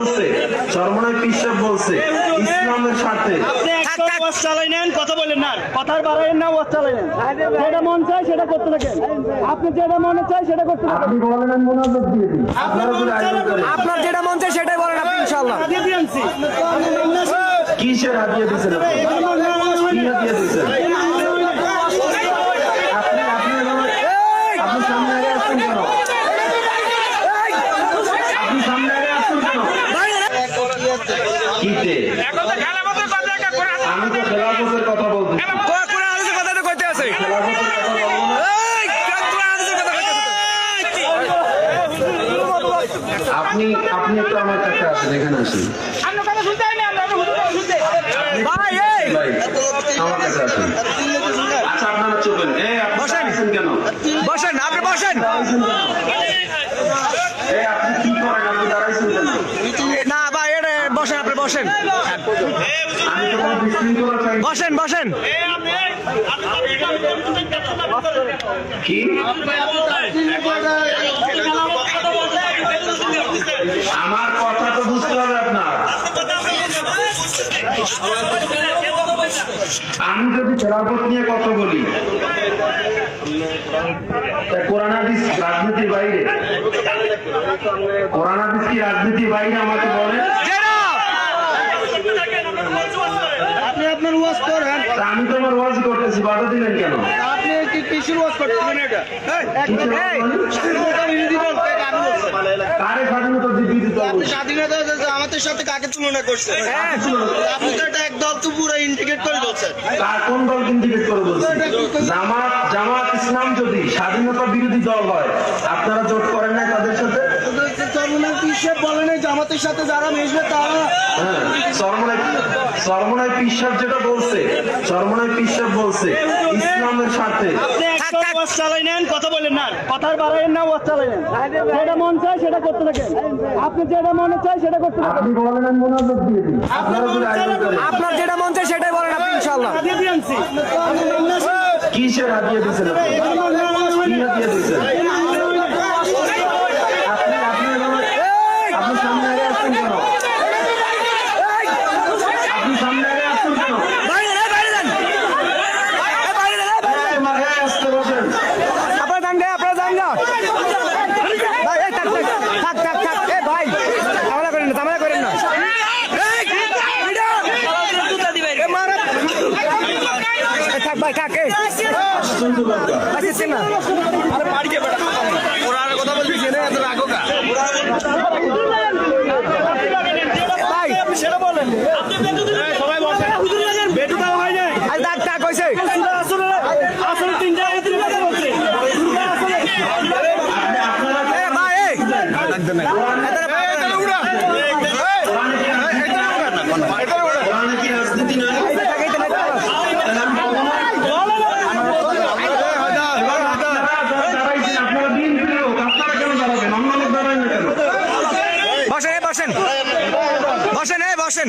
বলছে চরমনায় পিসাব বলছে ইসলামের স্বার্থে আপনি একটা ওয়াজ চালাই নেন কথা বলেন না কথার বাড়াইয়েন না ওয়াজ চালাই নেন যেটা মন চায় সেটা করতে থাকেন আপনি যেটা মনে চায় সেটা করতে থাকেন আপনি বলেন আমি মোনাজাত দিয়ে দিই আপনারা যেটা মন চায় সেটাই বলেন আপনি দিয়ে দিয়ে কিসের হাতিয়ে দিয়েছেন আপনি? কি দিয়েছেন আপনি আপনি এভাবে- আপনি সামনে আগে আসছেন কেন আপনি সামনে আগে আসছেন কেন কিতে আমি তো খেলাফতের কথা আছে। আপনি আপনি একটু আমার কাছে আসেন এখানে আসেন। ভাই এই। ভাই আমার কাছে আসেন। আচ্ছা আপনারা চলবেন। বসেন। কেন? বসেন আপনি বসেন দাঁড়াইছেন কেন এই আপনি কি করেন আপনি দাঁড়াইছেন কেন না ভাই এটা বসেন আপনি বসেন। বসেন বসেন। আমার কথা তো বুঝতে হবে আপনার। আমি যদি খেলাফত নিয়ে কথা বলি তা কোরআন হাদিস রাজনীতির বাইরে? কোরআন হাদিস কি রাজনীতির বাইরে আমাকে বলে জেরা আপনি আপনার ওয়াজ করেন তা আমি তো আমার ওয়াজ করতেছি বাধা দিলেন কেন? আপনি কি কিসের ওয়াজ করতেছেন এটা? মানে? আমি কারে স্বাধীনতা আপনি স্বাধীনতা আমাদের সাথে কাকে তুলনা করছেন? হ্যাঁ। আপনি তো এটা একদল তো পুরো ইন্ডিকেট করে বলছেন কোন দল ইন্ডিকেট করে বলছি জামাত জামাত ইসলাম যদি স্বাধীনতা বিরোধী দল হয় আপনারা জোট করেন না তাদের সাথে? চরমনার পিসে বলেন এই জামাতের সাথে যারা মিশবে তারা হ্যাঁ সরমনায় সরমনায় পিসাব যেটা বলছে সরমনায় পিসাব বলছে ইসলামের স্বার্থে আপনি চালাই নেন কথা বলেন না কথার বাড়াইয়েন না ওয়াজ চালাই নেন যেটা মন চায় সেটা করতে থাকেন আপনি যেটা মনে চায় সেটা করতে থাকেন আপনি বলেন আমি মোনাজাত দিয়ে দিই আপনারা যেটা মন চায় সেটাই বলেন আপনি দিয়ে কিসের হাতিয়ে দিয়েছেন আপনি কি হাতিয়ে দিয়েছেন ভাই, ভাই, করেন না, ঝামেলা করেন না। এই, ভিডিও। এ মারা। এ থাক ভাই, থাক, এই। আশ্চর্য ব্যাপার। আসিস না। ভাই, সেটা বলেন সবাই বসেন বেটু দেওয়া হয় নাই আজ থাক, থাক, হইছে। আসলে আসলে তিনটা এতির কথা বলছে আসলে আপনি আপনারা এ ভাই, এই। এদের ভাই, এদের উড়া। কোরআনে কি রাজনীতি নয়? কোরআনে কি রাজনীতি নয়? থাক, এই তো নাই, থাক। তাহলে আমি বলব না? এবার আপনারা যারা দাঁড়াইছেন, আপনারা বিএনপির লোক, আপনারা কেন দাঁড়াবেন? অন্য লোক দাঁড়ায় না কেন? বসেন বসেন বসেন বসেন